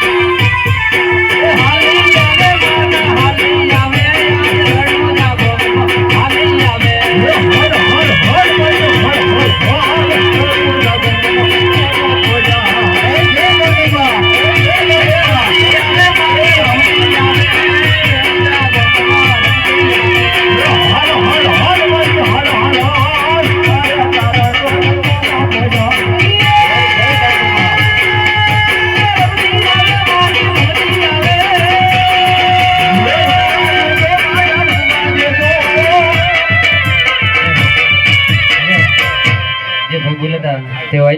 Thank you.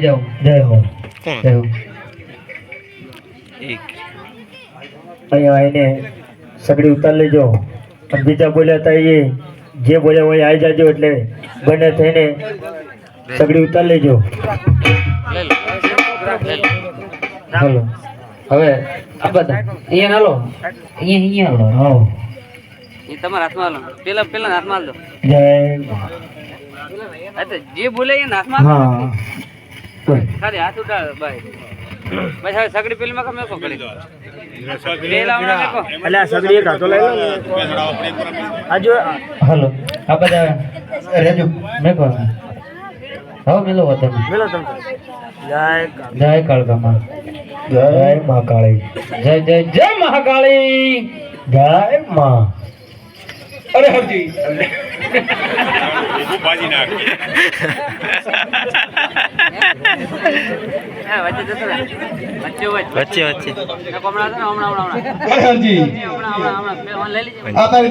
જાઓ. જય હો. જય હો. અહીંયા આવીને સગડી ઉતાર લેજો. બીજા બોલ્યા હતા એ જે બોલ્યા હોય આવી જાજો એટલે બંને થઈને સગડી ઉતાર લેજો. હાલો. હવે આ બધા. અહીંયા હાલો. અહીંયા અહીંયા હાલો. તમારા હાથમાં હાલો. પેલા પેલા હાથમાં હાલ જય તો જે ભૂલે એ. હા. ખાલી હાથ ઉઠાવે ભાઈ હવે સગડી પેલી માં મેકો કરી પેલા હમણાં મેકો એટલે આ સગડી એક હાથો લઈ લો આજો હાલો. આ બધા રેજો. મેકો હવે. મેલો તમે. જય જય કાળકામાં. જય મા જય જય જય મહાકાળી. જય મા. અરે હરજી.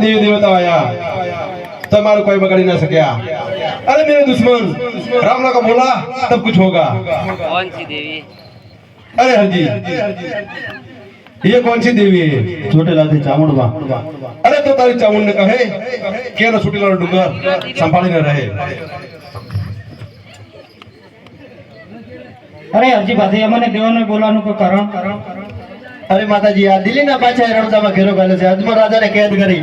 દેવી દેવતા તમારું કોઈ બગાડી ના શક્યા અરે મેરે દુશ્મન રામ કા બોલા તબ કુછ હોગા. કોણ સી દેવી? અરે હરજી. ये कौन सी देवी है छोटेला થી ચામુંડવા અરે તો તારી ચામુંડ ને કહે કે એનો છૂટેલો ડુંગર સંભાળીને રહે અરે હરજી પાછી અમને દેવાનું બોલવાનું કોઈ કારણ અરે માતાજી આ દિલ્હીના પાછા રણદામાં ઘેરો ગાલે છે અજમલ રાજાને કેદ કરી